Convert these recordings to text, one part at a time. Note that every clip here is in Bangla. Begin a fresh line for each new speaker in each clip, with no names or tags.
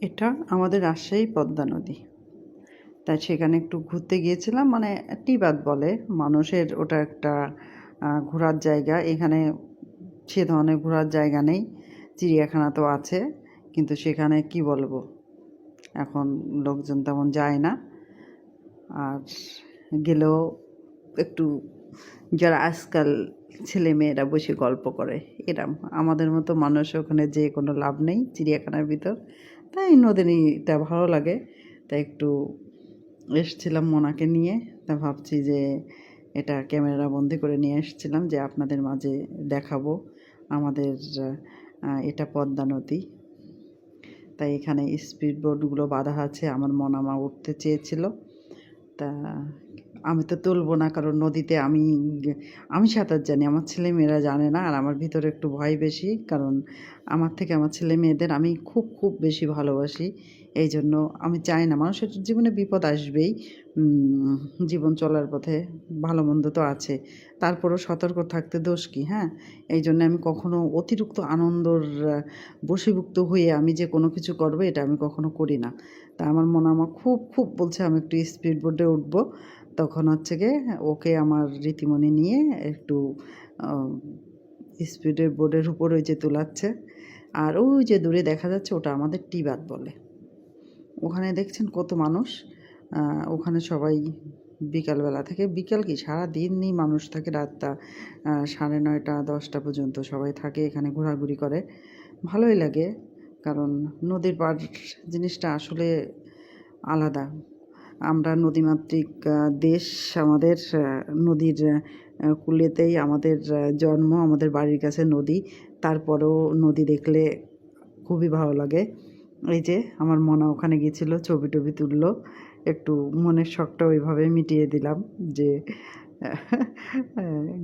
এটা আমাদের রাজশাহী পদ্মা নদী। তাই সেখানে একটু ঘুরতে গিয়েছিলাম মানে টিবাদ বলে। মানুষের ওটা একটা ঘোরার জায়গা। এখানে সে ধরনের ঘোরার জায়গা নেই, চিড়িয়াখানা তো আছে, কিন্তু সেখানে কি বলব? এখন লোকজন তেমন যায় না। আর গেলেও একটু, যারা আজকাল ছেলে মেয়েরা বসে গল্প করে এরম আমাদের মতো মানুষ ওখানে যে কোনো লাভ নেই চিড়িয়াখানার ভিতর। তাই নদিনীটা ভালো লাগে। তাই একটু এসছিলাম মোনাকে নিয়ে। তা ভাবছি যে এটা ক্যামেরা বন্দি করে নিয়ে এসেছিলাম যে আপনাদের মাঝে দেখাবো আমাদের এটা পদ্মা নদী। তাই এখানে স্পিড বোটগুলো বাঁধা আছে, আমার মনামা উঠতে চেয়েছিল। তা আমি তো তুলবো না, কারণ নদীতে আমি আমি সাঁতার জানি, আমার ছেলে মেয়েরা জানে না, আর আমার ভিতরে একটু ভয় বেশি, কারণ আমার থেকে আমার ছেলে মেয়েদের আমি খুব খুব বেশি ভালোবাসি। এই জন্য আমি চাই না মানুষের জীবনে বিপদ আসবেই জীবন চলার পথে ভালো মন্দ তো আছে তারপরও সতর্ক থাকতে দোষ কি হ্যাঁ? এই জন্য আমি কখনো অতিরিক্ত আনন্দর আহ, হয়ে আমি যে কোনো কিছু করব এটা আমি কখনো করি না। তা আমার মনে আমার খুব খুব বলছে আমি একটু স্পিড বোর্ডে উঠবো তখন হচ্ছে গিয়ে ওকে আমার রীতিমণি নিয়ে একটু স্পিডের বোর্ডের উপর ওই যে তোলাচ্ছে আর ওই যে দূরে দেখা যাচ্ছে ওটা আমাদের টিবাদ বলে। ওখানে দেখছেন কত মানুষ। ওখানে সবাই বিকালবেলা থেকে, বিকাল কি? সারা দিনই মানুষ থাকে রাতটা সাড়ে নয়টা, দশটা পর্যন্ত সবাই থাকে, এখানে ঘোরাঘুরি করে। ভালোই লাগে, কারণ নদীর পাড় জিনিসটা আসলে আলাদা। আমরা নদীমাতৃক দেশ, আমাদের নদীর কুলেতেই আমাদের জন্ম, আমাদের বাড়ির কাছে নদী। তারপরেও নদী দেখলে খুবই ভালো লাগে। এই যে আমার মনা ওখানে গিয়েছিল, ছবি টবি তুললো। একটু মনের শখটা ওইভাবে মিটিয়ে দিলাম যে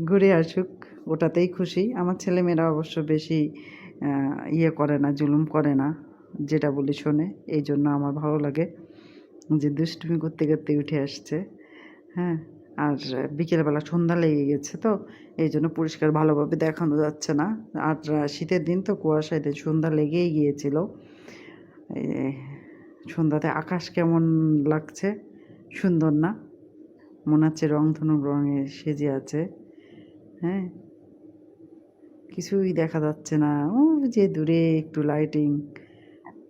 ঘুরে আসুক, ওটাতেই খুশি। আমার ছেলেমেয়েরা অবশ্য বেশি ইয়ে করে না, জুলুম করে না, যেটা বলি শোনে। এই জন্য আমার ভালো লাগে যে, দুষ্টুমি করতে করতে উঠে আসছে। হ্যাঁ আর বিকেলবেলা সন্ধ্যা লেগে গেছে তো, এই জন্য পরিষ্কার ভালোভাবে দেখানো যাচ্ছে না। আর শীতের দিন তো কুয়াশায় সন্ধ্যা লেগেই গিয়েছিল। এই সন্ধ্যাতে আকাশ কেমন লাগছে? সুন্দর না? মনে হচ্ছে রংধনু রঙে সেজে আছে। হ্যাঁ? কিছুই দেখা যাচ্ছে না। ও, যে দূরে একটু লাইটিং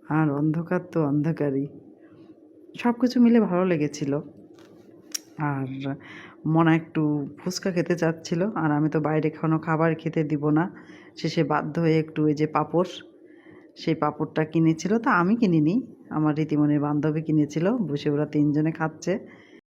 আর অন্ধকার তো অন্ধকারই। সব কিছু মিলে ভালো লেগেছিল। আর মনা একটু ফুচকা খেতে চাচ্ছিল। আর আমি তো বাইরে কোনো খাবার খেতে দিব না। শেষে বাধ্য হয়ে একটু ওই যে পাঁপড় সেই পাঁপড়টা কিনেছিল। তা আমি কিনিনি। আমার রীতিমণির বান্ধবী কিনেছিল। বসে ওরা তিনজনে খাচ্ছে।